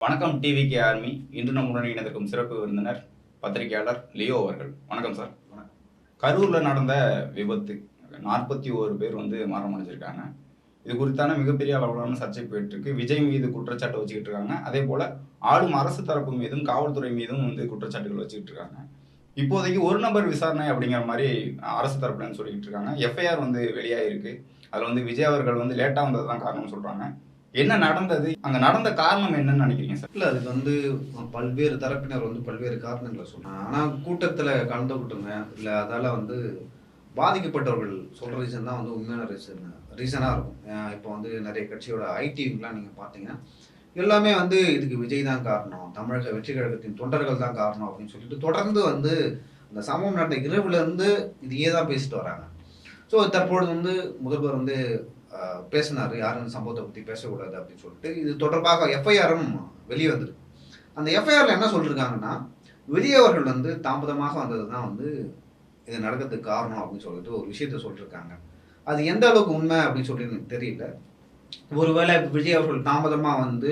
வணக்கம் TVK army. இன்று நம்முடன் இணைந்திருக்கும் சிறப்பு விருந்தினர் பத்திரிகையாளர் லியோ அவர்கள். வணக்கம் சார். வணக்கம். கரூரில் நடந்த விபத்து நாற்பத்தி ஓரு பேர் வந்து மரணம் அடைஞ்சிருக்காங்க இது குறித்தான மிகப்பெரிய அளவிலான சர்ச்சை போயிட்டு இருக்கு விஜய் மீது குற்றச்சாட்டு வச்சுக்கிட்டு இருக்காங்க அதே போல ஆளும் அரசு தரப்பு மீதும் காவல்துறை மீதும் வந்து குற்றச்சாட்டுகள் வச்சுக்கிட்டு இருக்காங்க இப்போதைக்கு ஒரு நபர் விசாரணை அப்படிங்கிற மாதிரி அரசு தரப்புலன்னு சொல்லிட்டு இருக்காங்க எஃப்ஐஆர் வந்து வெளியாகிருக்கு அதில் வந்து விஜய் அவர்கள் வந்து லேட்டாக வந்தது தான் காரணம்னு சொல்கிறாங்க என்ன நடந்தது? அங்க நடந்த காரணம் என்னன்னு நினைக்கிறீங்க சார்? இல்ல அதுக்கு வந்து பல்வேறு தரப்பினர் வந்து பல்வேறு காரணங்களை சொன்னாங்க. ஆனா கூட்டத்துல கலந்துக்கிட்டுங்க இல்ல அதால வந்து பாதிக்கப்பட்டவர்கள் சொல்ற ரீசன் தான் வந்து உண்மையான ரீசன் ரீசனா இருக்கும். இப்போ வந்து நிறைய கட்சியோட ஐடிவிலாம் நீங்க பாத்தீங்கன்னா எல்லாமே வந்து இதுக்கு விஜய் தான் காரணம் தமிழக வெற்றி கழகத்தின் தொண்டர்கள் தான் காரணம் அப்படின்னு சொல்லிட்டு தொடர்ந்து வந்து அந்த சம்பவம் நடந்த இரவுல இருந்து இதையே தான் பேசிட்டு வராங்க. ஸோ தற்பொழுது வந்து முதல்வர் வந்து பேசினார். யாரும் சம்பவத்தை பற்றி பேசக்கூடாது அப்படின்னு சொல்லிட்டு இது தொடர்பாக எஃப்ஐஆரும் வெளியே வந்திருக்கு அந்த எஃப்ஐஆரில் என்ன சொல்லியிருக்காங்கன்னா விஜய் அவர்கள் வந்து தாமதமாக வந்தது தான் வந்து இது நடக்கிறதுக்கு காரணம் அப்படின்னு சொல்லிட்டு ஒரு விஷயத்த சொல்லியிருக்காங்க அது எந்த அளவுக்கு உண்மை அப்படின்னு சொல்லி எனக்கு தெரியல. ஒருவேளை விஜய் அவர்கள் தாமதமாக வந்து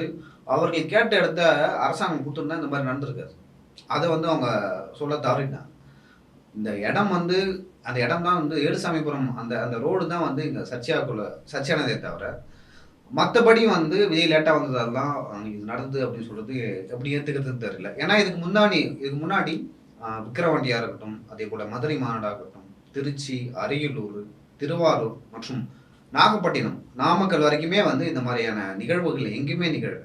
அவர்கள் கேட்ட இடத்த அரசாங்கம் கொடுத்துருந்தா இந்த மாதிரி நடந்திருக்காது. அதை வந்து அவங்க சொல்ல தவறிட்டாங்க. இந்த இடம் வந்து அந்த இடம் தான் வந்து ஏழுசாமிபுரம் அந்த அந்த ரோடு தான் வந்து இங்கே சர்ச்சையாக்குள்ள சர்ச்சையானதே தவிர மற்றபடி வந்து விஜய் லேட்டாக வந்ததால் தான் இது நடந்தது அப்படின்னு சொல்கிறது எப்படி ஏற்றுக்கிறதுன்னு தெரியல. ஏன்னா இதுக்கு முன்னாடி இதுக்கு முன்னாடி விக்கிரவாண்டியாக இருக்கட்டும் அதே போல் மதுரை மாநாடாகட்டும் திருச்சி அரியலூர் திருவாரூர் மற்றும் நாகப்பட்டினம் நாமக்கல் வரைக்குமே வந்து இந்த மாதிரியான நிகழ்வுகள் எங்கேயுமே நிகழல.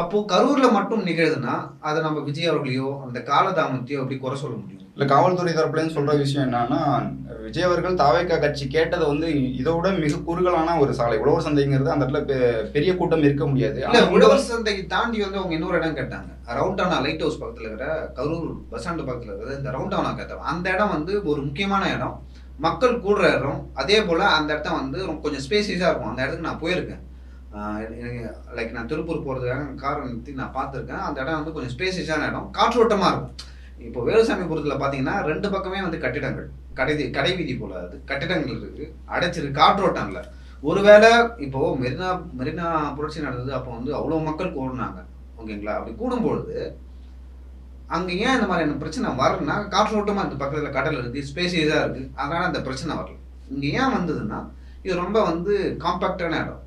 அப்போது கரூரில் மட்டும் நிகழுதுன்னா அதை நம்ம விஜய் அவர்களையோ அந்த காலதாமத்தையோ அப்படி குறை சொல்ல முடியும். இல்ல காவல்துறை தரப்புலன்னு சொல்ற விஷயம் என்னன்னா விஜய் அவர்கள் தாவேக்கா கட்சி கேட்டதை வந்து இதோட மிக குறுகலான ஒரு சாலை. உழவர் சந்தைங்கிறது அந்த இடத்துல பெரிய கூட்டம் இருக்க முடியாது. உழவர் சந்தைக்கு தாண்டி வந்து அவங்க இன்னொரு இடம் கேட்டாங்க. ரவுண்டானா லைட் ஹவுஸ் பக்கத்துல இருக்கிற கரூர் பஸ் ஸ்டாண்டு பக்கத்துல இருக்கிற இந்த ரவுண்டானா கேட்டாங்க அந்த இடம் வந்து ஒரு முக்கியமான இடம். மக்கள் கூடுற இடம். அதே போல அந்த இடத்த வந்து கொஞ்சம் ஸ்பேசியஸா இருக்கும். அந்த இடத்துக்கு நான் போயிருக்கேன். லைக் நான் திருப்பூர் போறதுக்காக கார் நிறுத்தி நான் பார்த்துருக்கேன். அந்த இடம் வந்து கொஞ்சம் ஸ்பேசியஸான இடம். காற்றோட்டமா இருக்கும். இப்போ வேலுசாமிபுரத்தில் பார்த்தீங்கன்னா ரெண்டு பக்கமே வந்து கட்டிடங்கள். கடை கடை வீதி போல அது. கட்டிடங்கள் இருக்கு. அடைச்சிருக்கு காற்றோட்டம் ஒருவேளை இப்போ மெரினா மெரினா புரட்சி நடந்தது அப்போ வந்து அவ்வளோ மக்கள் கூடுனாங்க. ஓகேங்களா? அப்படி கூடும்பொழுது அங்கே ஏன் இந்த மாதிரியான பிரச்சனை வரலன்னா காற்றோட்டமாக இருக்குது பக்கத்தில் கடல் இருக்குது ஸ்பேசியஸாக இருக்குது அதனால் அந்த பிரச்சனை வரல. இங்கே ஏன் வந்ததுன்னா இது ரொம்ப வந்து காம்பாக்டான இடம்.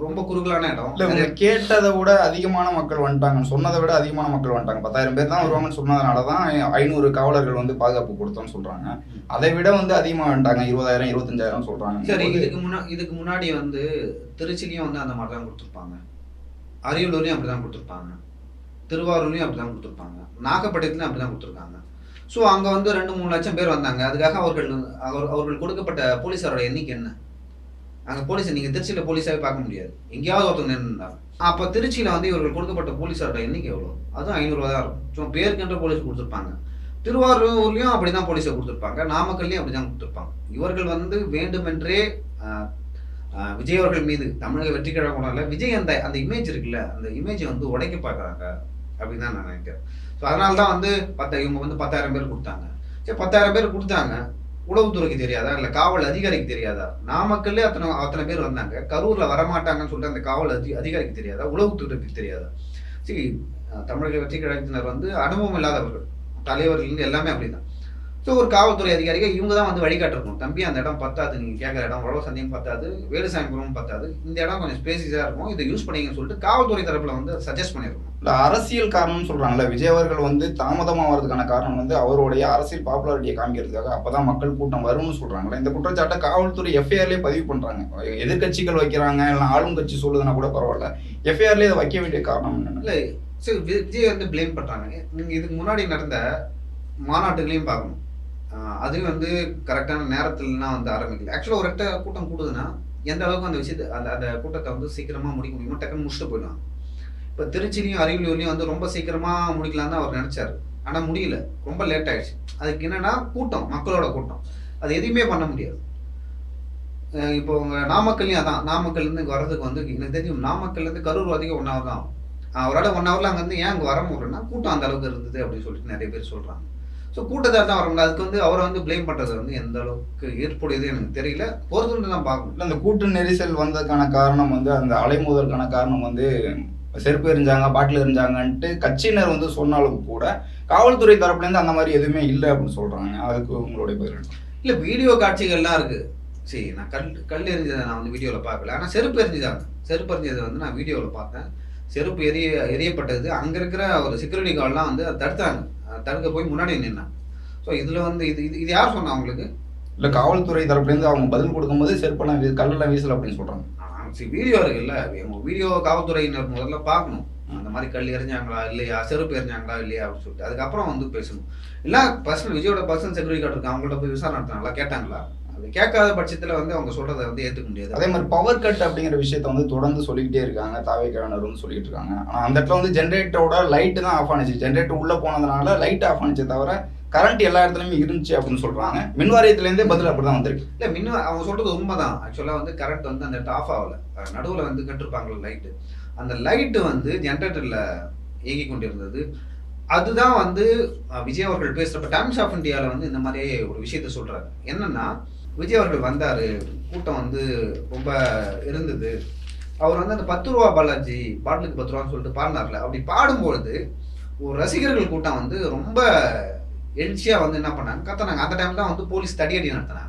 ரொம்ப- குறுகலான இடம். இல்ல கேட்டதை விட அதிகமான மக்கள் வந்துட்டாங்க சொன்னதை விட அதிகமான மக்கள் வந்துட்டாங்க. பத்தாயிரம் பேர் தான் வருவாங்கன்னு சொன்னதுனால தான் ஐநூறு காவலர்கள் வந்து பாதுகாப்பு கொடுத்தோம்னு சொல்றாங்க. அதை விட வந்து அதிகமா வந்துட்டாங்க. இருபதாயிரம் இருபத்தஞ்சாயிரம் சொல்றாங்க சரி இதுக்கு முன்னா இதுக்கு முன்னாடி வந்து திருச்சிலையும் வந்து அந்த மாதிரி தான் கொடுத்துருப்பாங்க. அரியலூர்லையும் அப்படி தான் கொடுத்துருப்பாங்க. திருவாரூர்லையும் அப்படி தான் கொடுத்துருப்பாங்க. நாகப்பட்டினத்துலையும் அப்படி தான் கொடுத்துருக்காங்க. ஸோ அங்கே வந்து ரெண்டு மூணு லட்சம் பேர் வந்தாங்க. அதுக்காக அவர்கள் அவர் அவர்கள் கொடுக்கப்பட்ட போலீஸாரோட எண்ணிக்கை என்ன? அங்கே போலீஸை நீங்கள் திருச்சியில் போலீஸாகவே பார்க்க முடியாது. எங்கேயாவது ஒருத்தவங்க நின்றுந்தாங்க அப்போ திருச்சியில் வந்து இவர்கள் கொடுக்கப்பட்ட போலீஸாரோட எண்ணிக்கை எவ்வளோ அதுவும் ஐநூறுரூவா தான் இருக்கும். சும்மா பேருக்கென்ற போலீஸ் கொடுத்துருப்பாங்க. திருவாரூர்லேயும் அப்படி தான் போலீஸை கொடுத்துருப்பாங்க. நாமக்கல்லையும் அப்படி தான் கொடுத்துருப்பாங்க. இவர்கள் வந்து வேண்டுமென்றே விஜய் அவர்கள் மீது தமிழக வெற்றி கழகம் விஜய் அந்த அந்த இமேஜ் இருக்குல்ல அந்த இமேஜை வந்து உடைக்க பார்க்குறாங்க அப்படின்னு தான் நான் நினைக்கிறேன். ஸோ அதனால தான் வந்து பத்த இவங்க வந்து பத்தாயிரம் பேர் கொடுத்தாங்க. சரி பத்தாயிரம் பேர் கொடுத்தாங்க. உளவுத்துறைக்கு தெரியாதா? இல்லை காவல் அதிகாரிக்கு தெரியாதா? நாமக்கல்லே அத்தனை அத்தனை பேர் வந்தாங்க. கரூர்ல வரமாட்டாங்கன்னு சொல்லிட்டு அந்த காவல் அதி அதிகாரிக்கு தெரியாதா? உளவுத்துறைக்கு தெரியாதா? சரி தமிழக வெற்றி கழகத்தினர் வந்து அனுபவம் இல்லாதவர்கள். தலைவர்கள் எல்லாமே அப்படிதான். ஸோ ஒரு காவல்துறை அதிகாரிகள் இவங்க தான் வந்து வழிகாட்டிருக்கணும் தம்பி அந்த இடம் பத்தாது. நீங்க கேட்குற இடம் உழவு சந்தையும் பத்தாது. வேலுசாமிபுரம் பத்தாது. இந்த இடம் கொஞ்சம் ஸ்பேசிஸாக இருக்கும் இதை யூஸ் பண்ணிங்கன்னு சொல்லிட்டு காவல்துறை தரப்புல வந்து சஜஸ்ட் பண்ணியிருக்கணும். இல்ல அரசியல் காரணம்னு சொல்றாங்கல்ல விஜய் அவர்கள் வந்து தாமதமா வர்றதுக்கான காரணம் வந்து அவருடைய அரசியல் பாப்புலாரிட்டியை காமிக்கிறதுக்காக அப்பதான் மக்கள் கூட்டம் வரும்னு சொல்றாங்கல்ல. இந்த குற்றச்சாட்டை காவல்துறை எஃப்ஐஆர்லயே பதிவு பண்றாங்க. எதிர்க்கட்சிகள் வைக்கிறாங்க இல்லை ஆளும் கட்சி சொல்லுதுன்னா கூட பரவாயில்ல. எஃப்ஐஆர்லயே இதை வைக்க வேண்டிய காரணம் இல்லை சரி விஜய் வந்து ப்ளேம் பண்றாங்க. நீங்க இதுக்கு முன்னாடி நடந்த மாநாட்டுகளையும் பார்க்கணும். அதுவும் வந்து கரெக்டான நேரத்துலலாம் வந்து ஆரம்பிக்கல. ஆக்சுவலாக ஒரு இடத்த கூட்டம் கூடுதுன்னா எந்த அளவுக்கு அந்த விஷயத்தை அந்த அந்த கூட்டத்தை வந்து சீக்கிரமாக முடிக்க முடியுமோ டக்குன்னு முடிச்சுட்டு போயிடுவாங்க இப்போ திருச்சிலையும் அரியலூர்லையும் வந்து ரொம்ப சீக்கிரமாக முடிக்கலாம்னு தான் அவர் நினச்சார். ஆனால் முடியல. ரொம்ப லேட் ஆயிடுச்சு. அதுக்கு என்னென்னா கூட்டம் மக்களோட கூட்டம். அது எதையுமே பண்ண முடியாது. இப்போ உங்க நாமக்கல்லையும் அதான். நாமக்கல்லேருந்து இங்கே வர்றதுக்கு வந்து எனக்கு தெரியும் நாமக்கல்லேருந்து கரூர் வரைக்கும் ஒன் ஹவர் தான் அவரோட அவரால் ஒன் ஹவரில் அங்கேருந்து ஏன் அங்கே வர முடியலன்னா கூட்டம் அந்த அளவுக்கு இருந்தது அப்படின்னு சொல்லிட்டு நிறைய பேர் சொல்கிறாங்க ஸோ கூட்டத்தார் தான் வர முடியல. அதுக்கு வந்து அவரை வந்து ப்ளேம் பண்ணுறது வந்து எந்த அளவுக்கு ஏற்புடையது எனக்கு தெரியல. பொறுத்து தான் பார்க்கணும். இல்ல அந்த கூட்டு நெரிசல் வந்ததுக்கான காரணம் வந்து அந்த அலைமோதலுக்கான காரணம் வந்து செருப்பு எரிஞ்சாங்க பாட்டில் எரிஞ்சாங்கன்ட்டு கட்சியினர் வந்து சொன்னாலும் கூட காவல்துறை தரப்புலேருந்து அந்த மாதிரி எதுவுமே இல்லை அப்படின்னு சொல்றாங்க. அதுக்கு உங்களுடைய பதில்? இல்ல வீடியோ காட்சிகள்லாம் இருக்கு. சரி நான் கல் கல் எரிஞ்சதை நான் வந்து வீடியோவில் பார்க்கல. ஆனால் செருப்பு எரிஞ்சுதாங்க. செருப்பு எரிஞ்சதை வந்து நான் வீடியோவில் பார்த்தேன். செருப்பு எரிய எரியப்பட்டது. அங்கே இருக்கிற ஒரு செக்யூரிட்டி கார்டெலாம் வந்து தடுத்தாங்க தடுக்க போய் முன்னாடி நின்னாங்க. ஸோ இதில் வந்து இது இது இது யார் சொன்னா உங்களுக்கு? இல்ல காவல்துறை தரப்புலேருந்து அவங்க பதில் கொடுக்கும்போது செருப்பெல்லாம் வீ- கல்லெல்லாம் வீசல அப்படின்னு சொல்றாங்க. ஆ, சரி வீடியோ இருக்குல்ல. உங்க வீடியோ காவல்துறையினர் முதல்ல பார்க்கணும். அந்த மாதிரி கல் எரிஞ்சாங்களா இல்லையா? செருப்பு எரிஞ்சாங்களா இல்லையா? அப்படின்னு சொல்லிட்டு. அதுக்கப்புறம் வந்து பேசணும். இல்லை பர்சனல் விஜயோட பர்சனல் செக்யூரிட்டி கார்டு இருக்கு அவங்கள்ட்ட போய் விசாரணை நடத்தினாங்களா கேட்டாங்களா? அது கேட்காத பட்சத்தில் வந்து அவங்க சொல்றதை வந்து ஏற்றுக்க முடியாது. அதே மாதிரி பவர் கட் அப்படிங்கிற விஷயத்த வந்து தொடர்ந்து சொல்லிக்கிட்டே இருக்காங்க. தாவேக்காரனர் வந்து சொல்லிட்டு இருக்காங்க. ஆனா அந்த இடத்துல வந்து ஜென்ரேட்டரோட லைட்டு தான் ஆஃப் ஆனிச்சு. ஜென்ரேட்டர் உள்ள போனதுனால லைட் ஆஃப் ஆனிச்சே தவிர கரண்ட் எல்லா இடத்துலயுமே இருந்துச்சு அப்படின்னு சொல்றாங்க. மின் வாரியத்திலேருந்தே பதில் அப்படிதான் வந்திருக்கு. இல்லை மின்ன அவங்க சொல்றது உண்மைதான். ஆக்சுவலாக வந்து கரண்ட் வந்து அந்த இடத்துல ஆஃப் ஆகல. நடுவில் வந்து கட்டிருப்பாங்களே லைட்டு அந்த லைட்டு வந்து ஜென்ரேட்டரில் இயங்கி கொண்டிருந்தது. அதுதான் வந்து விஜய் அவர்கள் பேசுகிறப்ப டைம்ஸ் ஆஃப் இந்தியாவில் வந்து இந்த மாதிரி ஒரு விஷயத்த சொல்றாரு. என்னன்னா விஜய் அவர்கள் வந்தார். கூட்டம் வந்து ரொம்ப இருந்தது. அவர் வந்து அந்த பத்து ரூபா பாலாஜி பாட்டிலுக்கு பத்து ரூபான்னு சொல்லிட்டு பாடினார்ல. அப்படி பாடும்பொழுது ஒரு ரசிகர்கள் கூட்டம் வந்து ரொம்ப எழுச்சியாக வந்து என்ன பண்ணாங்க? கத்துனாங்க. அந்த டைம் தான் வந்து போலீஸ் தடியடி நடத்தினாங்க.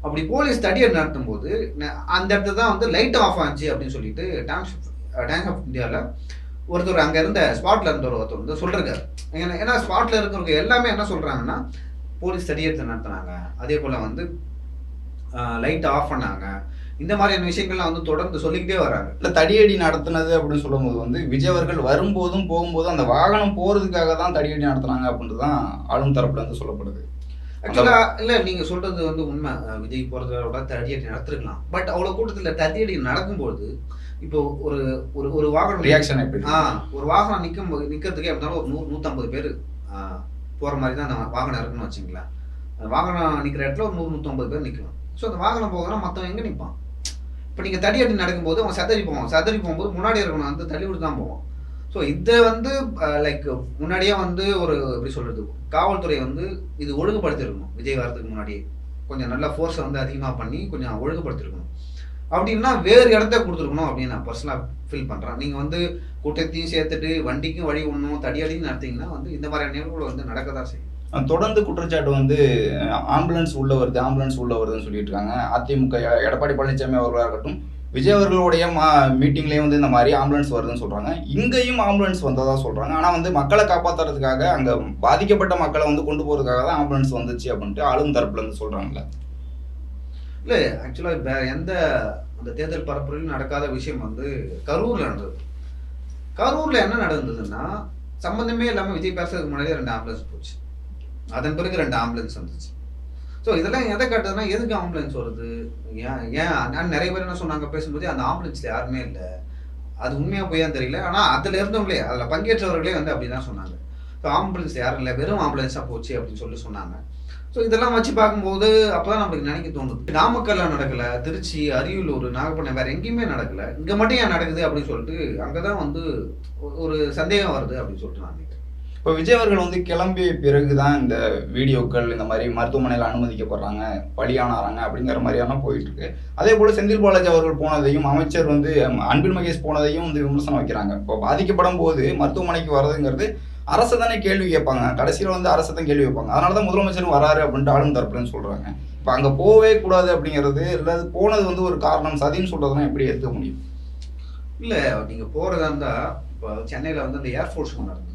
அப்படி போலீஸ் தடியடி நடத்தும் போது ந- அந்த இடத்துல தான் வந்து லைட் ஆஃப் ஆச்சு அப்படின்னு சொல்லிட்டு டைம்ஸ் டான்ஸ் ஆஃப் இந்தியாவில் ஒருத்தர் அங்கே இருந்த ஸ்பாட்டில் இருந்த ஒருத்தர் வந்து சொல்லிருக்காரு. ஏன்னா ஏன்னா ஸ்பாட்டில் இருக்கிறவங்க எல்லாமே என்ன சொல்கிறாங்கன்னா போலீஸ் தடியடி நடத்தினாங்க. அதே போல் வந்து லைட் ஆஃப் பண்ணாங்க. இந்த மாதிரியான விஷயங்கள்லாம் வந்து தொடர்ந்து சொல்லிக்கிட்டே வராங்க. இல்ல தடியடி நடத்துனது அப்படின்னு சொல்லும்போது வந்து விஜய் அவர்கள் வரும்போதும் போகும்போதும் அந்த வாகனம் போறதுக்காக தான் தடியடி நடத்துனாங்க அப்படின்ட்டு தான் ஆளும் தரப்புல இருந்து சொல்லப்படுது. ஆக்சுவலா இல்ல நீங்க சொல்றது வந்து உண்மை. விஜய் போறதோட தடியடி நடத்திருக்கலாம். பட் அவ்வளவு கூட்டத்துல தடியடி நடக்கும்போது இப்போ ஒரு ஒரு ஒரு வாகனம் ரியாக்ஷன் எப்படி? ஆ ஒரு வாகனம் நிற்கும் நிற்கிறதுக்கே இருந்தாலும் ஒரு நூறு நூற்றம்பது பேர் போகிற மாதிரி தான் அந்த வாகனம் இருக்குன்னு வச்சுங்களேன். அந்த வாகனம் நிற்கிற இடத்துல ஒரு நூறு நூற்றம்பது பேர் நிற்கணும் ஸோ அந்த வாகனம் போகணும் மற்றவன் எங்கே நிற்பான் இப்போ நீங்கள் தடி அடி நடக்கும்போது அவன் சதறி போவான். சதறி போகும்போது முன்னாடி இருக்கணும். வந்து தள்ளி விட்டு தான் போவான். ஸோ இதை வந்து லைக் முன்னாடியே வந்து ஒரு எப்படி சொல்கிறது காவல்துறை வந்து இது ஒழுங்குபடுத்திருக்கணும். விஜய் வரதுக்கு முன்னாடியே. கொஞ்சம் நல்லா ஃபோர்ஸை வந்து அதிகமாக பண்ணி கொஞ்சம் ஒழுங்குபடுத்திருக்கணும். அப்படின்னா வேறு இடத்த கொடுத்துருக்கணும் அப்படின்னு நான் பர்சனலாக ஃபீல் பண்ணுறேன் நீங்கள் வந்து கூட்டத்தையும் சேர்த்துட்டு வண்டிக்கும் வழி ஒன்றும் தடியடியும் நடத்திங்கன்னா வந்து இந்த மாதிரியான நிகழ்வுகள் வந்து நடக்க தான் செய்யும். தொடர்ந்து குற்றச்சாட்டு வந்து ஆம்புலன்ஸ் உள்ள வருது ஆம்புலன்ஸ் உள்ள வருதுன்னு சொல்லிட்டு இருக்காங்க அதிமுக எடப்பாடி பழனிசாமி அவர்களாக இருக்கட்டும் விஜய் அவர்களுடைய மா மீட்டிங்லேயே வந்து இந்த மாதிரி ஆம்புலன்ஸ் வருதுன்னு சொல்கிறாங்க இங்கேயும் ஆம்புலன்ஸ் வந்ததாக சொல்கிறாங்க ஆனால் வந்து மக்களை காப்பாற்றுறதுக்காக அங்கே பாதிக்கப்பட்ட மக்களை வந்து கொண்டு போகிறதுக்காக தான் ஆம்புலன்ஸ் வந்துச்சு அப்படின்ட்டு ஆளும் தரப்புலேருந்து சொல்கிறாங்கல்ல இல்லை ஆக்சுவலாக வேற எந்த அந்த தேர்தல் பரப்புரையில் நடக்காத விஷயம் வந்து கரூரில் நடந்தது. கரூரில் என்ன நடந்ததுன்னா சம்மந்தமே இல்லாமல் விஜய் பேசுறதுக்கு முன்னாடியே ரெண்டு ஆம்புலன்ஸ் போச்சு. அதன் பிறகு ரெண்டு ஆம்புலன்ஸ் வந்துச்சு. ஸோ இதெல்லாம் எதை காட்டுதுன்னா எதுக்கு ஆம்புலன்ஸ் வருது? ஏன் ஏன்? நான் நிறைய பேர் என்ன சொன்னாங்க பேசும்போது அந்த ஆம்புலன்ஸில் யாருமே இல்லை. அது உண்மையாக போயான்னு தெரியல. ஆனால் அதில் இருந்தவங்களே அதில் பங்கேற்றவர்களே வந்து அப்படி தான் சொன்னாங்க ஸோ ஆம்புலன்ஸ் யாரும் இல்லை வெறும் ஆம்புலன்ஸாக போச்சு அப்படின்னு சொல்லி சொன்னாங்க. ஸோ இதெல்லாம் வச்சு பார்க்கும்போது அப்போ தான் நம்மளுக்கு நினைக்க தோணுது. நாமக்கல்ல நடக்கலை திருச்சி அரியலூர் நாகப்பட்டினம் வேறு எங்கேயுமே நடக்கலை. இங்கே மட்டும் ஏன் நடக்குது அப்படின்னு சொல்லிட்டு அங்கே தான் வந்து ஒரு சந்தேகம் வருது அப்படின்னு சொல்லிட்டு நான் நினைக்கிறேன். இப்போ விஜய் அவர்கள் வந்து கிளம்பிய பிறகு தான் இந்த வீடியோக்கள் இந்த மாதிரி மருத்துவமனையில் அனுமதிக்கப்படுறாங்க பலியானாராங்க அப்படிங்கிற மாதிரியான போயிட்டு இருக்கு அதே போல செந்தில் பாலாஜி அவர்கள் போனதையும் அமைச்சர் வந்து அன்பில் மகேஷ் போனதையும் வந்து விமர்சனம் வைக்கிறாங்க. இப்போ பாதிக்கப்படும் போது மருத்துவமனைக்கு வர்றதுங்கிறது அரசு தானே கேள்வி கேட்பாங்க. கடைசியில் வந்து அரசு தான் கேள்வி வைப்பாங்க அதனால தான் முதலமைச்சரும் வராரு அப்படின்ட்டு ஆளும் தரப்புலன்னு சொல்றாங்க. இப்போ அங்கே போகவே கூடாது அப்படிங்கிறது இல்லை போனது வந்து ஒரு காரணம் சதின்னு சொல்றதெல்லாம் எப்படி எடுத்துக்க முடியும்? இல்லை நீங்கள் போகிறதா இருந்தால் இப்போ சென்னையில் வந்து அந்த ஏர்ஃபோர்ஸ் ஒன்று நடந்தது.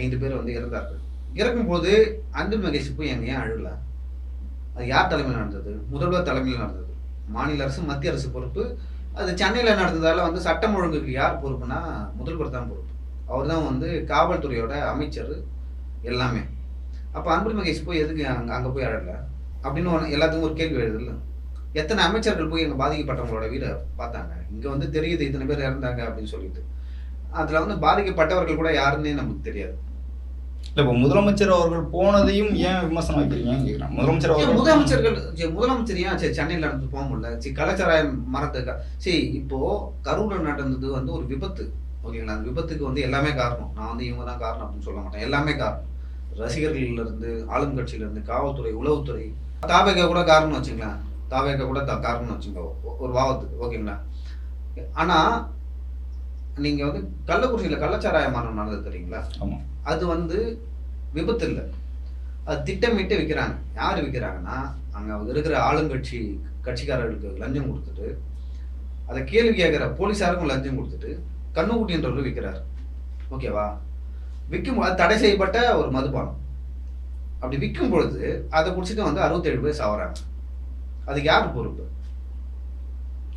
ஐந்து பேர் வந்து இறந்தார்கள். இறக்கும்போது அன்பில் மகேஷ் போய் எங்க ஏன் அழல அது யார் தலைமையில் நடந்தது? முதல்வர் தலைமையில் நடந்தது. மாநில அரசு மத்திய அரசு பொறுப்பு. அது சென்னையில் நடந்ததால் வந்து சட்டம் ஒழுங்குக்கு யார் பொறுப்புனா முதல்வர் தான் பொறுப்பு. அவர் தான் வந்து காவல்துறையோட அமைச்சர் எல்லாமே. அப்போ அன்பில் மகேஷ் போய் எதுக்கு அங்கே அங்கே போய் அழல? அப்படின்னு ஒன்று எல்லாத்துக்கும் ஒரு கேள்வி எழுதுல எத்தனை அமைச்சர்கள் போய் எங்கள் பாதிக்கப்பட்டவங்களோட வீடை பார்த்தாங்க? இங்கே வந்து தெரியுது இத்தனை பேர் இறந்தாங்க அப்படின்னு சொல்லிட்டு. அதுல வந்து பாதிக்கப்பட்டவர்கள் கூட யாருன்னே நமக்கு தெரியாது. இல்லை இப்போ முதலமைச்சர் அவர்கள் போனதையும் ஏன் விமர்சனம் வைக்கிறீங்கன்னு கேட்குறேன் முதலமைச்சர் அவர்கள் முதலமைச்சர்கள் சரி, முதலமைச்சர் ஏன் சரி சென்னையில் நடந்து போக முடியல? சரி கலாச்சாரம் மரத்துக்கா சரி இப்போ கரூர்ல நடந்தது வந்து ஒரு விபத்து. ஓகேங்களா? அந்த விபத்துக்கு வந்து எல்லாமே காரணம். நான் வந்து இவங்க தான் காரணம் அப்படின்னு சொல்ல மாட்டேன். எல்லாமே காரணம். ரசிகர்கள்ல இருந்து ஆளும் கட்சியில இருந்து காவல்துறை உளவுத்துறை. தாவேக்கா கூட காரணம் வச்சுங்களேன். தாவேக்கா கூட காரணம் வச்சுங்க. ஒ- ஒரு வாவத்துக்கு ஓகேங்களா? ஆனா நீங்க வந்து கள்ளக்குறிச்சியில கள்ளச்சாராய மரணம் நடந்தது தெரியுங்களா? அது வந்து விபத்து இல்லை அது திட்டமிட்டு விற்கிறாங்க யார் விற்கிறாங்கன்னா அங்கே இருக்கிற ஆளுங்கட்சி கட்சிக்காரர்களுக்கு லஞ்சம் கொடுத்துட்டு அதை கேள்வி கேட்குற போலீஸாருக்கும் லஞ்சம் கொடுத்துட்டு கண்ணுக்குட்டின்றவர் விற்கிறார் ஓகேவா? விற்கும் அது தடை செய்யப்பட்ட ஒரு மதுபானம். அப்படி விற்கும் பொழுது அதை குடிச்சிட்டு வந்து அறுபத்தேழு பேர் சாவறாங்க. அதுக்கு யார் பொறுப்பு?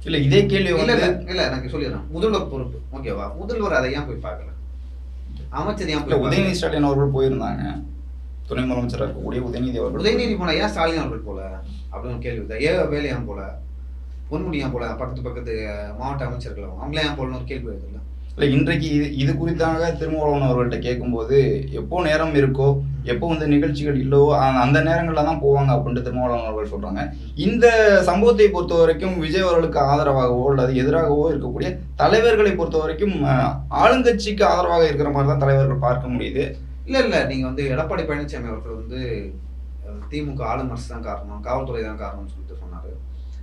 இல்ல இதே கேள்வி இல்ல இல்ல எனக்கு சொல்லிடுறேன். முதல்வர் பொறுப்பு. ஓகேவா முதல்வர் அதை ஏன் போய் பார்க்கல? அமைச்சர் ஏன் போய்? உதயநிதி ஸ்டாலின் அவர்கள் போயிருந்தாங்க. துணை முதலமைச்சராக இருக்கக்கூடிய உதயநிதி அவர்கள் உதயநிதி போல ஏன் ஸ்டாலின் அவர்கள் போல? அப்படின்னு கேள்வி வருது. ஏன் வேலை ஏன் போல? பொன்முடி ஏன் போல? பக்கத்து பக்கத்து மாவட்ட அமைச்சர்கள் அவங்களே ஏன் போலன்னு ஒரு கேள்வி வருது இல்ல? இல்லை இன்றைக்கு இது இது குறித்தாக திருமாவளவன் அவர்கள்ட்ட கேட்கும்போது எப்போ நேரம் இருக்கோ எப்போ வந்து நிகழ்ச்சிகள் இல்லவோ அந்த- நேரங்களில் தான் போவாங்க அப்படின்ட்டு திருமாவளவன் அவர்கள் சொல்கிறாங்க இந்த சம்பவத்தை பொறுத்த வரைக்கும் விஜய் அவர்களுக்கு ஆதரவாகவோ அல்லது எதிராகவோ இருக்கக்கூடிய தலைவர்களை பொறுத்த வரைக்கும் ஆளுங்கட்சிக்கு ஆதரவாக இருக்கிற மாதிரி தான் தலைவர்கள் பார்க்க முடியுது. இல்லை இல்லை நீங்கள் வந்து எடப்பாடி பழனிசாமி அவர்கள் வந்து திமுக ஆளுநர் தான் காரணம் காவல்துறை தான் காரணம்னு சொல்லிட்டு சொன்னார்.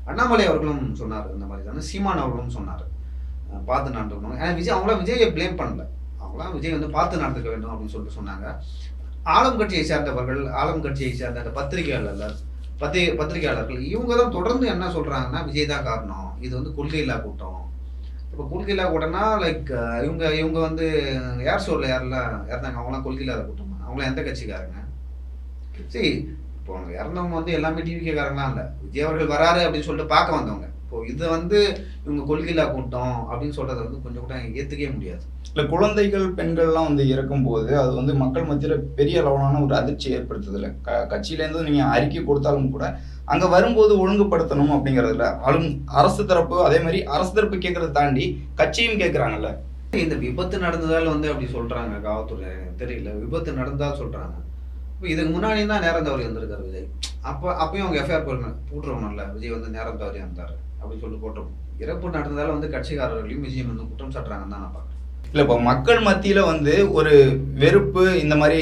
அண்ணாமலை அவர்களும் சொன்னார் இந்த மாதிரி தானே. சீமான் அவர்களும் சொன்னார். பார்த்து நடந்துக்கணும் ஏன்னா விஜய் அவங்களாம் விஜயை பிளேம் பண்ணல. அவங்களாம் விஜய் வந்து பார்த்து நடந்துக்க வேண்டும் அப்படின்னு சொல்லிட்டு சொன்னாங்க. ஆளும் கட்சியை சேர்ந்தவர்கள் ஆளும் கட்சியை சேர்ந்த அந்த பத்திரிகையாளர்கள் பத்திரி பத்திரிகையாளர்கள் இவங்க தான் தொடர்ந்து என்ன சொல்கிறாங்கன்னா விஜய் தான் காரணம். இது வந்து கொள்கையில்லா கூட்டம். இப்போ கொள்கையில்லா கூட்டம்னா லைக் இவங்க இவங்க வந்து ஏர் ஷோவில் யாரெல்லாம் இறந்தாங்க? அவங்களாம் கொள்கையில்லாத கூட்டமா? அவங்களாம் எந்த கட்சிக்காரங்க? சரி இப்போ இறந்தவங்க வந்து எல்லாமே டிவிக்காரங்களாம் இல்லை. விஜய் அவர்கள் வராரு அப்படின்னு சொல்லிட்டு பார்க்க வந்தவங்க. இப்போ இதை வந்து இவங்க கொள்கையில்லா கூட்டம் அப்படின்னு சொல்றதை வந்து கொஞ்சம் கூட ஏற்றுக்கவே முடியாது. இல்ல குழந்தைகள் பெண்கள்லாம் வந்து இறக்கும்போது அது வந்து மக்கள் மத்தியில பெரிய அளவிலான ஒரு அதிர்ச்சி ஏற்படுத்துதுல க கட்சியிலேருந்து நீங்க அறிக்கை கொடுத்தாலும் கூட அங்க வரும்போது ஒழுங்குபடுத்தணும் அப்படிங்கறதுல ஆளும் அரசு தரப்பு அதே மாதிரி அரசு தரப்பு கேட்கறத தாண்டி கட்சியும் கேட்கறாங்கல்ல. இந்த விபத்து நடந்ததால் வந்து அப்படி சொல்றாங்க காவல்துறை. தெரியல. விபத்து நடந்ததால் சொல்றாங்க. இப்போ இதுக்கு முன்னாடி தான் நேரம் தவறி வந்திருக்காரு விஜய். அப்போ அப்பயும் அவங்க எஃப்ஐஆர் போடணும் போட்டுருவோம்ல விஜய் வந்து நேரம் தவறி வந்தார் அப்படின்னு சொல்லி போட்டுருவோம் இறப்பு நடந்ததால வந்து கட்சிக்காரர்களையும் விஜயம் வந்து குற்றம் சாட்டுறாங்கன்னு தான் நான் பார்க்குறேன். இல்ல இப்போ மக்கள் மத்தியில வந்து ஒரு வெறுப்பு இந்த மாதிரி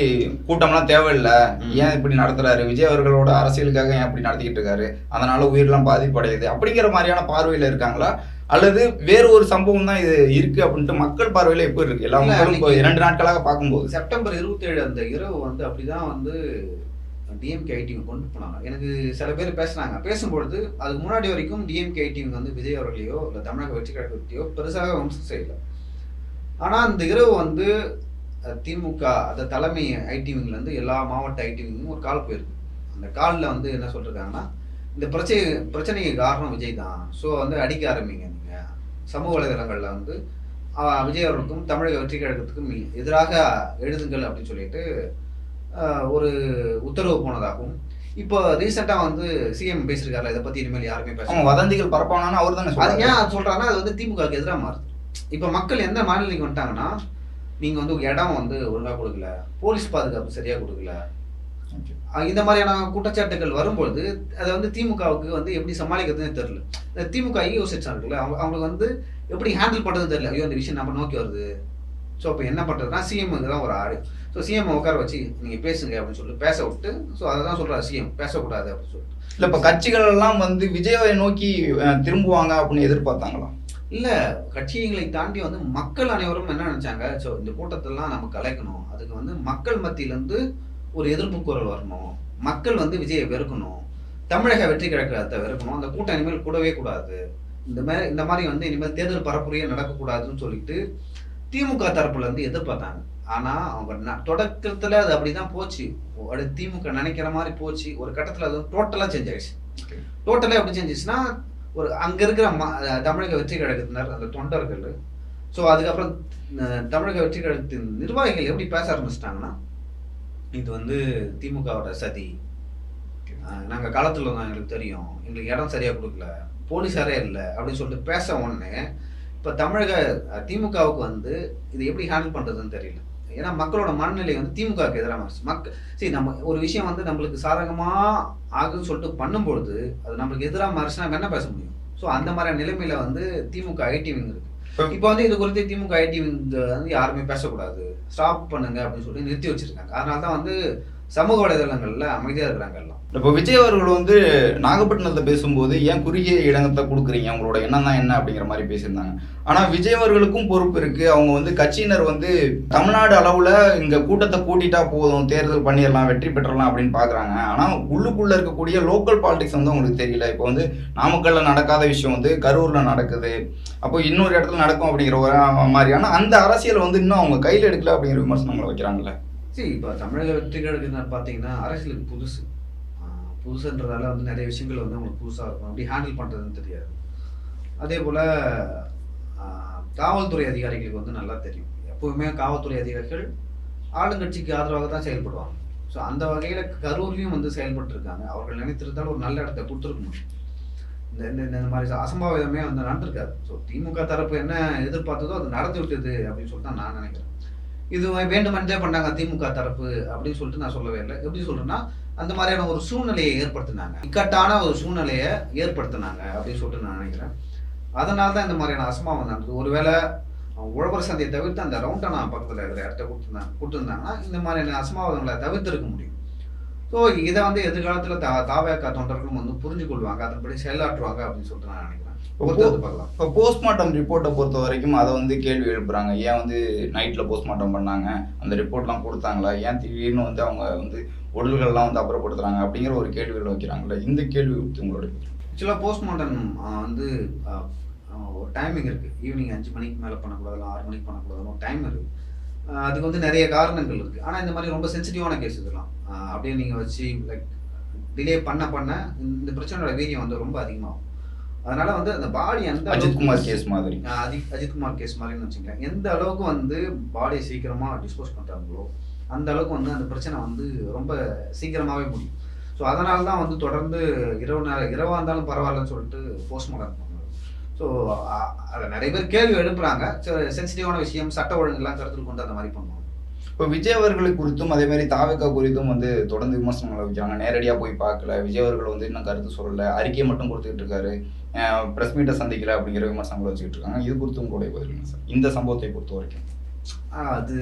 கூட்டம்லாம் தேவையில்லை. ஏன் இப்படி நடத்துறாரு? விஜய் அவர்களோட அரசியலுக்காக ஏன் இப்படி நடத்திக்கிட்டு இருக்காரு? அதனால உயிரெல்லாம் பாதிப்படையுது. அப்படிங்கிற மாதிரியான பார்வையில இருக்காங்களா? அல்லது வேறு ஒரு சம்பவம் தான் இது இருக்கு அப்படின்ட்டு மக்கள் பார்வையில எப்படி இருக்கு? எல்லா மக்களும் இரண்டு நாட்களாக பார்க்கும்போது. செப்டம்பர் இருபத்தேழு அந்த இரவு வந்து அப்படிதான் வந்து டிஎம்கே ஐடிவி கொண்டு போனாங்க. எனக்கு சில பேர் பேசுனாங்க. பேசும்பொழுது அதுக்கு முன்னாடி வரைக்கும் டிஎம்கே ஐடிவிக்கு வந்து விஜய் அவர்களையோ இல்லை தமிழக வெற்றி கழகத்தையோ பெருசாக வம்சம் செய்யல ஆனால் அந்த இரவு வந்து திமுக அந்த தலைமை ஐடிவிங்ல வந்து எல்லா மாவட்ட ஐடிவிங்கும் ஒரு கால் போயிருக்கு. அந்த காலில் வந்து என்ன சொல்லியிருக்காங்கன்னா இந்த பிரச்சனை பிரச்சனைக்கு காரணம் விஜய் தான். ஸோ வந்து அடிக்க ஆரம்பிங்க நீங்கள் சமூக வலைதளங்களில் வந்து விஜய் அவர்களுக்கும் தமிழக வெற்றி கழகத்துக்கும் எதிராக எழுதுங்கள் அப்படின்னு சொல்லிட்டு ஒரு உத்தரவு போனதாகவும் இப்போ ரீசெண்டாக வந்து சிஎம் பேசியிருக்காருல இதை பற்றி இனிமேல் யாருமே பேச ஆமா வதந்திகள் பரப்பானான்னு அவர் தானே அது ஏன் அது சொல்றாங்கன்னா அது வந்து திமுகவுக்கு எதிராக மாறுது. இப்போ மக்கள் எந்த மாநிலத்துக்கு வந்துட்டாங்கன்னா நீங்க வந்து இடம் வந்து ஒழுங்கா கொடுக்கல போலீஸ் பாதுகாப்பு சரியா கொடுக்கல. இந்த மாதிரியான குற்றச்சாட்டுகள் வரும்பொழுது அதை வந்து திமுகவுக்கு வந்து எப்படி சமாளிக்கிறதுன்னு தெரியல. இந்த திமுக இருக்குல்ல அவங்க அவங்களுக்கு வந்து எப்படி ஹேண்டில் பண்ணுறதுன்னு தெரியல. ஐயோ இந்த விஷயம் நம்ம நோக்கி வருது. ஸோ அப்போ என்ன பண்ணுறதுனா சிஎம்க்கு தான் ஒரு ஆடு ஸோ சிஎம் உட்கார வச்சு நீங்கள் பேசுங்க அப்படின்னு சொல்லிட்டு பேச விட்டு ஸோ அதை தான் சொல்கிறார் சிஎம் பேசக்கூடாது அப்படின்னு சொல்லிட்டு. இல்ல இப்ப கட்சிகள் எல்லாம் வந்து விஜயை நோக்கி திரும்புவாங்க அப்படின்னு எதிர்பார்த்தாங்களா? இல்ல கட்சிகளை தாண்டி வந்து மக்கள் அனைவரும் என்ன நினைச்சாங்க? ஸோ இந்த கூட்டத்தெல்லாம் நம்ம கலைக்கணும். அதுக்கு வந்து மக்கள் மத்தியில இருந்து ஒரு எதிர்ப்பு குரல் வரணும். மக்கள் வந்து விஜயை வெறுக்கணும். தமிழக வெற்றி கழகத்தை வெறுக்கணும். அந்த கூட்டம் இனிமேல் கூடவே கூடாது. இந்த மாதிரி இந்த மாதிரி வந்து இனிமேல் தேர்தல் பரப்புரையே நடக்கக்கூடாதுன்னு சொல்லிட்டு திமுக தரப்புல இருந்து எதிர்பார்த்தாங்க. ஆனா அவங்க தொடக்கத்துல அது அப்படிதான் போச்சு. அது திமுக நினைக்கிற மாதிரி போச்சு. ஒரு கட்டத்துல அது டோட்டலா சேஞ்ச் ஆயிடுச்சு. டோட்டலாக எப்படி செஞ்சிச்சுன்னா ஒரு அங்கே இருக்கிற தமிழக வெற்றி கழகத்தினர் அந்த தொண்டர்கள் ஸோ அதுக்கப்புறம் தமிழக வெற்றி கழகத்தின் நிர்வாகிகள் எப்படி பேச ஆரம்பிச்சிட்டாங்கன்னா இது வந்து திமுகவோட சதி. நாங்கள் காலத்தில் தான் எங்களுக்கு தெரியும். எங்களுக்கு இடம் சரியாக கொடுக்கல. போலீஸாரே இல்லை. அப்படின்னு சொல்லிட்டு பேச உடனே இப்போ தமிழக திமுகவுக்கு வந்து இது எப்படி ஹேண்டில் பண்ணுறதுன்னு தெரியல. ஏன்னா மக்களோட மனநிலை வந்து திமுகவுக்கு எதிராக மாறிச்சு. மக்கள் சரி நம்ம ஒரு விஷயம் வந்து நம்மளுக்கு சாதகமாக ஆகுன்னு சொல்லிட்டு பண்ணும்பொழுது அது நம்மளுக்கு எதிராக மாறிச்சுன்னா நம்ம என்ன பேச முடியும்? ஸோ அந்த மாதிரியான நிலைமையில வந்து திமுக ஐடி விங் இருக்கு. இப்போ வந்து இது குறித்து திமுக ஐடி விங் வந்து யாருமே பேசக்கூடாது. ஸ்டாப் பண்ணுங்க அப்படின்னு சொல்லி நிறுத்தி வச்சிருக்காங்க. அதனால தான் வந்து சமூக வலைதளங்கள்ல அமைதியா இருக்கிறாங்க எல்லாம். இப்போ விஜய் அவர்கள் வந்து நாகப்பட்டினத்தை பேசும்போது ஏன் குறுகிய இடங்கத்தை கொடுக்குறீங்க? அவங்களோட எண்ணம் தான் என்ன? அப்படிங்கிற மாதிரி பேசியிருந்தாங்க. ஆனால் விஜய் அவர்களுக்கும் பொறுப்பு இருக்கு. அவங்க வந்து கட்சியினர் வந்து தமிழ்நாடு அளவில் இங்கே கூட்டத்தை கூட்டிட்டா போதும் தேர்தல் பண்ணிடலாம் வெற்றி பெற்றலாம் அப்படின்னு பார்க்குறாங்க ஆனால் உள்ளுக்குள்ளே இருக்கக்கூடிய லோக்கல் பாலிடிக்ஸ் வந்து அவங்களுக்கு தெரியல. இப்போ வந்து நாமக்கல்ல நடக்காத விஷயம் வந்து கரூரில் நடக்குது. அப்போ இன்னொரு இடத்துல நடக்கும் அப்படிங்கிற ஒரு மாதிரியான அந்த அரசியல் வந்து இன்னும் அவங்க கையில் எடுக்கல அப்படிங்கிற விமர்சனங்களை வைக்கிறாங்கல்ல. சரி இப்போ தமிழக வெற்றி கழகத்தினர் பார்த்தீங்கன்னா அரசியலுக்கு புதுசு. புதுசுன்றதால வந்து நிறைய விஷயங்கள் வந்து அவங்களுக்கு புதுசாக இருக்கும். அப்படி ஹேண்டில் பண்ணுறதுன்னு தெரியாது. அதே போல் காவல்துறை அதிகாரிகளுக்கு வந்து நல்லா தெரியும். எப்போவுமே காவல்துறை அதிகாரிகள் ஆளுங்கட்சிக்கு ஆதரவாக தான் செயல்படுவாங்க. ஸோ அந்த வகையில் கரூர்லையும் வந்து செயல்பட்டுருக்காங்க. அவர்கள் நினைத்திருந்தாலும் ஒரு நல்ல இடத்த கொடுத்துருக்க முடியும். இந்த இந்த இந்த மாதிரி அசம்பாவிதமே வந்து நடந்திருக்காது. ஸோ திமுக தரப்பு என்ன எதிர்பார்த்ததோ அது நடந்து விட்டது அப்படின்னு சொல்லிட்டு தான் நான் நினைக்கிறேன். இது வேண்டுமென்றே பண்ணாங்க திமுக தரப்பு அப்படின்னு சொல்லிட்டு நான் சொல்லவே இல்லை. எப்படி சொல்றேன்னா அந்த மாதிரியான ஒரு சூழ்நிலையை ஏற்படுத்தினாங்க. இக்கட்டான ஒரு சூழ்நிலையை ஏற்படுத்தினாங்க அப்படின்னு சொல்லிட்டு நான் நினைக்கிறேன். அதனால தான் இந்த மாதிரியான அசம்பாவம் நடந்தது. ஒருவேளை அவங்க உழவர் சந்தையை தவிர்த்து அந்த ரவுண்டை நான் பக்கத்தில் இருக்கிற இடத்த கொடுத்துருந்தாங்க கொடுத்துருந்தாங்கன்னா இந்த மாதிரியான அசம்பாவிதங்களை தவிர்த்திருக்க முடியும். ஸோ இதை வந்து எதிர்காலத்தில் தா தாவேக்கா தொண்டர்களும் வந்து புரிஞ்சு கொள்வாங்க அதன்படி செயலாற்றுவாங்க அப்படின்னு சொல்லிட்டு நான் நினைக்கிறேன். போஸ்ட்மார்ட்டம் ரிப்போர்ட்டை பொறுத்த வரைக்கும் அதை வந்து கேள்வி எழுப்புறாங்க. ஏன் வந்து நைட்டில் போஸ்ட்மார்ட்டம் பண்ணாங்க? அந்த ரிப்போர்ட்லாம் கொடுத்தாங்களா? ஏன் திடீர்னு வந்து அவங்க வந்து உடல்கள்லாம் வந்து அப்புறப்படுத்துறாங்க? அப்படிங்கிற ஒரு கேள்விகள் வைக்கிறாங்களே இந்த கேள்வி குறித்து உங்களுடைய ஆக்சுவலாக போஸ்ட்மார்ட்டம் வந்து ஒரு டைமிங் இருக்குது ஈவினிங் அஞ்சு மணிக்கு மேலே பண்ணக்கூடாது ஆறு மணிக்கு பண்ணக்கூடாதுன்னு ஒரு டைம் இருக்குது அதுக்கு வந்து நிறைய காரணங்கள் இருக்குது ஆனால் இந்த மாதிரி ரொம்ப சென்சிட்டிவான கேஸ் இதெல்லாம் அப்படியே நீங்கள் வச்சு லைக் டிலே பண்ண பண்ண இந்த பிரச்சனையோட வீரியம் வந்து ரொம்ப அதிகமாகும். அதனால வந்து அந்த பாடி அந்த அஜித் அளவுக்கு- குமார் கேஸ் மாதிரி. அஜித் அஜித்குமார் கேஸ் மாதிரின்னு வச்சுக்கோங்க எந்த அளவுக்கு வந்து பாடியை சீக்கிரமாக டிஸ்போஸ் பண்ணுறாங்களோ அந்த அளவுக்கு வந்து அந்த பிரச்சனை வந்து ரொம்ப சீக்கிரமாகவே முடியும். ஸோ அதனால தான் வந்து தொடர்ந்து இரவு நேரம் இரவாக இருந்தாலும் பரவாயில்லன்னு சொல்லிட்டு போஸ்ட்மார்ட்டம் பண்ணுறது ஸோ அதை நிறைய பேர் கேள்வி எழுப்புறாங்க. சென்சிட்டிவான விஷயம் சட்ட ஒழுங்கெல்லாம் கருத்தில் கொண்டு அந்த மாதிரி பண்ணுவாங்க. இப்போ விஜய் அவர்களை குறித்தும் அதே மாதிரி தாவேக்கா குறித்தும் வந்து தொடர்ந்து விமர்சனங்களை வைக்கிறாங்க நேரடியாக போய் பார்க்கல. விஜய் அவர்கள் வந்து இன்னும் கருத்து சொல்லல. அறிக்கையை மட்டும் கொடுத்துக்கிட்டு இருக்காரு. ப்ரெஸ் மீட்டை சந்திக்கல அப்படிங்கிற விமர்சனங்களை வச்சுக்கிட்டு இருக்காங்க. இது குறித்து உங்களுடைய பதில் சார்? இந்த சம்பவத்தை பொறுத்த வரைக்கும். ஆஹ் அது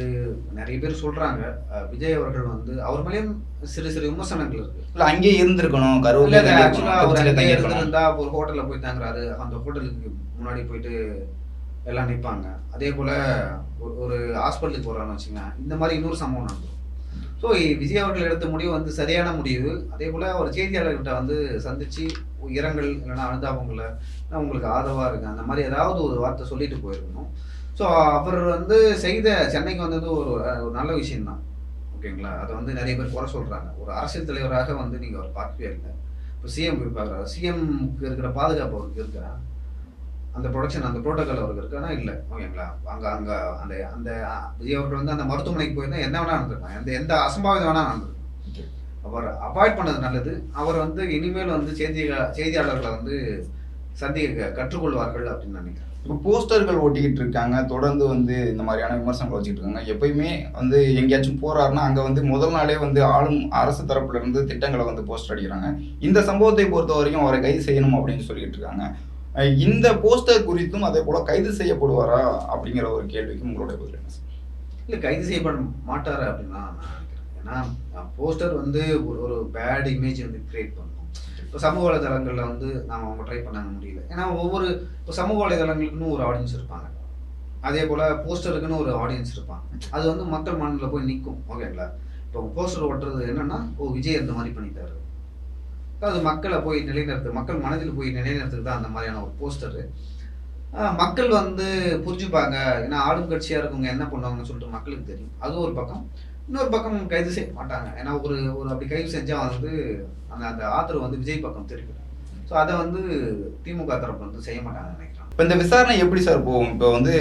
நிறைய பேர் சொல்றாங்க. விஜய் அவர்கள் வந்து அவர் மேலேயும் சிறு சிறு விமர்சனங்கள் இருக்கு. இல்லை அங்கேயே இருந்திருக்கணும். ஆக்சுவலா அவர் தங்கியிருக்கணும். இருந்திருந்தா ஒரு ஹோட்டல்ல போய் தங்குறாரு. அந்த ஹோட்டலுக்கு முன்னாடி போயிட்டு எல்லாம் நிற்பாங்க அதே போல் ஒரு- ஒரு ஹாஸ்பிட்டலுக்கு போகிறான்னு வச்சுங்க இந்த மாதிரி இன்னொரு சம்பவம் நடக்கும். ஸோ விஜய் அவர்கள் எடுத்த முடிவு வந்து சரியான முடிவு. அதே போல் அவர் செய்தியாளர்கிட்ட வந்து சந்தித்து இரங்கல் இல்லைன்னா அனுதாபங்களை நான் உங்களுக்கு ஆதரவாக இருக்கு அந்த மாதிரி ஏதாவது ஒரு வார்த்தை சொல்லிட்டு போயிருக்கணும். ஸோ அவர் வந்து செய்த சென்னைக்கு வந்தது ஒரு ஒரு நல்ல விஷயம்தான். ஓகேங்களா? அதை வந்து நிறைய பேர் குறை சொல்கிறாங்க ஒரு அரசியல் தலைவராக வந்து நீங்கள் அவர் பார்க்கவே இல்லை. இப்போ சிஎம் போய் பார்க்குறாரு சிஎம்க்கு இருக்கிற பாதுகாப்பு அவருக்கு இருக்கா? அந்த ப்ரொடக்ஷன் அந்த ப்ரோட்டோகால் அவருக்கு இருக்கானா இல்லை. ஓகேங்களா அங்கே அங்கே அந்த அந்த விஜய் அவர்கள் வந்து அந்த மருத்துவமனைக்கு போயிருந்தா என்ன வேணா நடந்திருக்கலாம். எந்த எந்த அசம்பாவிதம் வேணா நடந்திருக்கும் அவர் அவாய்ட் பண்ணது நல்லது. அவர் வந்து இனிமேல் வந்து செய்தி செய்தியாளர்களை வந்து சந்திக்க கற்றுக்கொள்வார்கள் அப்படின்னு நினைக்கிறேன். இப்போ போஸ்டர்கள் ஒட்டிக்கிட்டு இருக்காங்க. தொடர்ந்து வந்து இந்த மாதிரியான விமர்சனங்கள் வச்சுக்கிட்டு இருக்காங்க. எப்பயுமே வந்து எங்கேயாச்சும் போறாருன்னா அங்கே வந்து முதல் நாளே வந்து ஆளும் அரசு தரப்புல இருந்து திட்டங்களை வந்து போஸ்டர் அடிக்கிறாங்க. இந்த சம்பவத்தை பொறுத்த வரைக்கும் அவரை கைது செய்யணும் அப்படின்னு சொல்லிட்டு இருக்காங்க. இந்த போஸ்டர் குறித்தும் அதே போல கைது செய்யப்படுவாரா அப்படிங்கிற ஒரு கேள்விக்கு உங்களுடைய பதில் என்ன சார்? இல்லை கைது செய்யப்பட மாட்டார் அப்படின்னா நான் நினைக்கிறேன். ஏன்னா போஸ்டர் வந்து ஒரு ஒரு பேட் இமேஜ் வந்து கிரியேட் பண்ணும். இப்போ சமூக வலைதளங்களில் வந்து நாம் அவங்க ட்ரை பண்ண முடியல. ஏன்னா ஒவ்வொரு இப்போ சமூக வலைதளங்களுக்குன்னு ஒரு ஆடியன்ஸ் இருப்பாங்க. அதே போல் போஸ்டருக்குன்னு ஒரு ஆடியன்ஸ் இருப்பாங்க. அது வந்து மக்கள் மனதில் போய் நிற்கும் ஓகேங்களா இப்போ போஸ்டர் ஓட்டுறது என்னன்னா ஓ விஜய் இந்த மாதிரி பண்ணிட்டாரு. அது மக்களை போய் நிலைநிறுத்து மக்கள் மனதில் போய் நிலைநிறுத்துக்கு தான் அந்த மாதிரியான ஒரு போஸ்டரு மக்கள் வந்து புரிஞ்சுப்பாங்க ஏன்னா ஆளும் கட்சியாக இருக்கவங்க என்ன பண்ணுவாங்கன்னு சொல்லிட்டு மக்களுக்கு தெரியும். அது ஒரு பக்கம். இன்னொரு பக்கம் கைது செய்ய மாட்டாங்க. ஏன்னா ஒரு ஒரு அப்படி கைது செஞ்சால் வந்து அந்த அந்த ஆதரவு வந்து விஜய் பக்கம் தெரியும். ஸோ அதை வந்து திமுக தரப்பு வந்து செய்ய மாட்டாங்க நினைக்கிறேன். இப்போ இந்த விசாரணை எப்படி சார் போகும்? இப்போ வந்து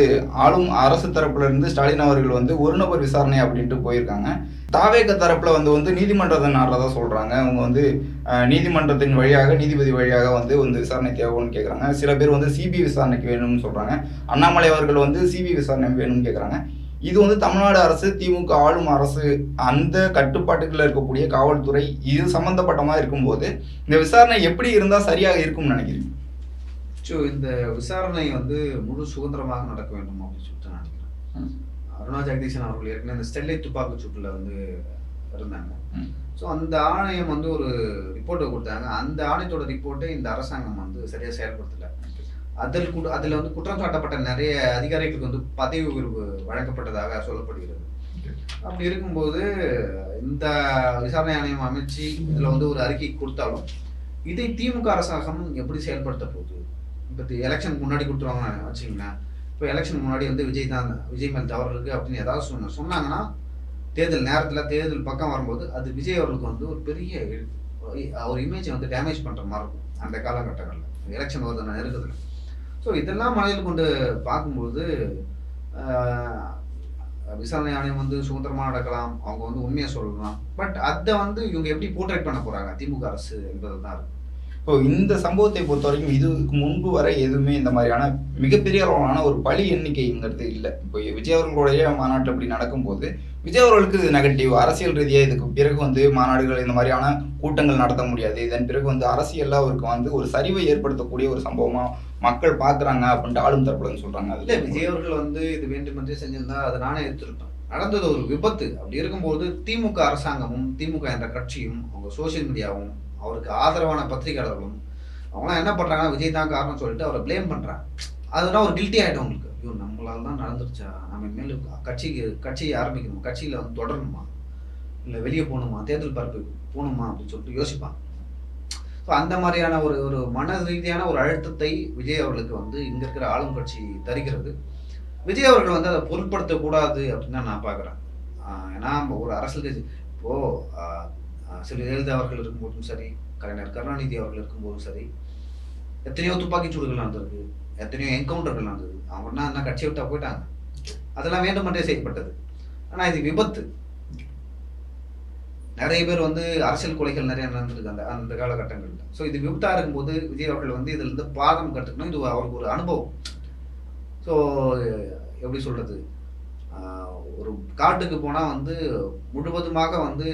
ஆளும் அரசு தரப்புல இருந்து ஸ்டாலின் அவர்கள் வந்து ஒரு நபர் விசாரணை அப்படின்ட்டு போயிருக்காங்க. தாவேக தரப்புல வந்து வந்து நீதிமன்றத்தை நாடுறதா சொல்றாங்க. அவங்க வந்து நீதிமன்றத்தின் வழியாக நீதிபதி வழியாக வந்து வந்து விசாரணை தேவைன்னு கேட்குறாங்க சில பேர் வந்து சிபி விசாரணைக்கு வேணும்னு சொல்றாங்க. அண்ணாமலை அவர்கள் வந்து சிபி விசாரணை வேணும்னு கேட்குறாங்க இது வந்து தமிழ்நாடு அரசு திமுக ஆளும் அரசு அந்த கட்டுப்பாட்டுக்குள்ள இருக்கக்கூடிய காவல்துறை இது சம்மந்தப்பட்டமாக இருக்கும்போது இந்த விசாரணை எப்படி இருந்தால் சரியாக இருக்கும்னு நினைக்கிறீங்க? ஸோ இந்த விசாரணை வந்து முழு சுதந்திரமாக நடக்க வேண்டும் அப்படின்னு சொல்லிட்டு நான் நினைக்கிறேன். அருணா ஜெகதீசன் அவர்கள் ஏற்கனவே இந்த ஸ்டெர்லைட் துப்பாக்கி சூட்டில் வந்து இருந்தாங்க. ஸோ அந்த ஆணையம் வந்து ஒரு ரிப்போர்ட்டை கொடுத்தாங்க. அந்த ஆணையத்தோட ரிப்போர்ட்டை இந்த அரசாங்கம் வந்து சரியாக செயல்படுத்தல. அதில் கூட அதில் வந்து குற்றம் சாட்டப்பட்ட நிறைய அதிகாரிகளுக்கு வந்து பதவி உயர்வு வழங்கப்பட்டதாக சொல்லப்படுகிறது. அப்படி இருக்கும்போது இந்த விசாரணை ஆணையம் அமைச்சு இதில் வந்து ஒரு அறிக்கை கொடுத்தாலும் இதை திமுக அரசாங்கம் எப்படி செயல்படுத்த போகுது? இப்போ எலெக்ஷனுக்கு முன்னாடி கொடுத்துருவாங்கன்னு வச்சுங்களேன் இப்போ எலெக்ஷன் முன்னாடி வந்து விஜய் தான் விஜய் மேல் தவறு இருக்குது அப்படின்னு ஏதாவது சொன்ன சொன்னாங்கன்னா தேர்தல் நேரத்தில் தேர்தல் பக்கம் வரும்போது அது விஜய் அவர்களுக்கு வந்து ஒரு பெரிய ஒரு இமேஜை வந்து டேமேஜ் பண்ணுற மாதிரி இருக்கும் அந்த காலகட்டங்களில். எலெக்ஷன் வருது நெருக்கத்தில் ஸோ இதெல்லாம் மனதில் கொண்டு பார்க்கும்போது விசாரணை ஆணையம் வந்து சுதந்திரமாக நடக்கலாம் அவங்க வந்து உண்மையை சொல்லலாம். பட் அதை வந்து இவங்க எப்படி போர்ட்ரேட் பண்ண போகிறாங்க திமுக அரசு என்பது தான் இருக்குது இப்போ இந்த சம்பவத்தை பொறுத்த வரைக்கும் இதுக்கு முன்பு வரை எதுவுமே இந்த மாதிரியான மிகப்பெரிய அளவிலான ஒரு பலி எண்ணிக்கைங்கிறது இல்லை. இப்போ விஜய் அவர்களுடைய மாநாட்டு அப்படி நடக்கும்போது விஜய் அவர்களுக்கு இது நெகட்டிவ் அரசியல் ரீதியாக இதுக்கு பிறகு வந்து மாநாடுகள் இந்த மாதிரியான கூட்டங்கள் நடத்த முடியாது. இதன் பிறகு வந்து அரசியலில் அவருக்கு வந்து ஒரு சரிவை ஏற்படுத்தக்கூடிய ஒரு சம்பவமாக மக்கள் பார்க்குறாங்க அப்படின்ட்டு ஆளும் தரப்புலன்னு சொல்கிறாங்க அதில் விஜய் அவர்கள் வந்து இது வேண்டுமென்றே செஞ்சிருந்தா அதை நானே எடுத்துருப்பேன் நடந்தது ஒரு விபத்து. அப்படி இருக்கும்போது திமுக அரசாங்கமும் திமுக என்ற கட்சியும் அவங்க சோஷியல் மீடியாவும் அவருக்கு ஆதரவான பத்திரிகையாளர்களும் அவங்களாம் என்ன பண்ணுறாங்கன்னா விஜய் தான் காரணம் சொல்லிட்டு அவரை ப்ளேம் பண்றாங்க. அதுதான் ஒரு கில்ட்டி ஆகிடும் உங்களுக்கு ஐயோ நம்மளால தான் நடந்துருச்சா? நம்ம மேல் கட்சிக்கு கட்சியை ஆரம்பிக்கணுமா? கட்சியில வந்து தொடரணுமா? இல்லை வெளியே போகணுமா? தேர்தல் பரப்பு போகணுமா? அப்படின்னு சொல்லிட்டு யோசிப்பாங்க. ஸோ அந்த மாதிரியான ஒரு ஒரு மன ரீதியான ஒரு அழுத்தத்தை விஜய் அவர்களுக்கு வந்து இங்க இருக்கிற ஆளும் கட்சி தருகிறது. விஜய் அவர்கள் வந்து அதை பொருட்படுத்தக்கூடாது அப்படின்னு தான் நான் பார்க்குறேன் ஏன்னா நம்ம ஒரு அரசியல் கட்சி இப்போ ஆஹ், ஜெயலலிதா அவர்கள் இருக்கும்போதும் சரி கலைஞர் கருணாநிதி அவர்கள் இருக்கும்போதும் சரி எத்தனையோ துப்பாக்கி சூடுகள் நடந்திருக்கு எத்தனையோ என்கவுண்டர்கள் நடந்தது. அவங்கன்னா என்ன கட்சியை விட்டா போயிட்டாங்க. அதெல்லாம் வேண்டுமென்றே செய்யப்பட்டது ஆனால் இது விபத்து. நிறைய பேர் வந்து அரசியல் கொலைகள் நிறைய நடந்திருக்கு அந்த அந்த காலகட்டங்களில். ஸோ இது விபத்தாக இருக்கும்போது விஜய் அவர்கள் வந்து இதுலேருந்து பாகம் பாடம் கற்றுக்கணும் இது அவருக்கு ஒரு அனுபவம். ஸோ எப்படி சொல்கிறது ஒரு காட்டுக்கு போனால் வந்து முழுவதுமாக வந்து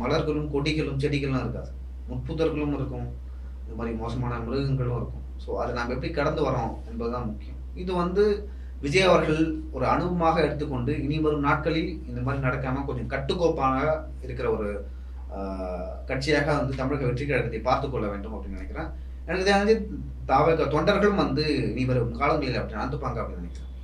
மலர்களும் கொடிகளும் செடிகளும் இருக்காது. முட்புதர்களும் இருக்கும். இந்த மாதிரி மோசமான மிருகங்களும் இருக்கும். ஸோ அதை நாம் எப்படி கடந்து வரோம் என்பதுதான் முக்கியம். இது வந்து விஜய் அவர்கள் ஒரு அனுபவமாக எடுத்துக்கொண்டு இனி வரும் நாட்களில் இந்த மாதிரி நடக்காம கொஞ்சம் கட்டுக்கோப்பாக இருக்கிற ஒரு கட்சியாக வந்து தமிழக வெற்றி கழகத்தை பார்த்து கொள்ள வேண்டும் அப்படின்னு நினைக்கிறேன். எனக்கு தெரிஞ்சு தாவக தொண்டர்களும் வந்து இனி வரும் காலங்களில் அப்படி நடந்துப்பாங்க அப்படின்னு நினைக்கிறேன்.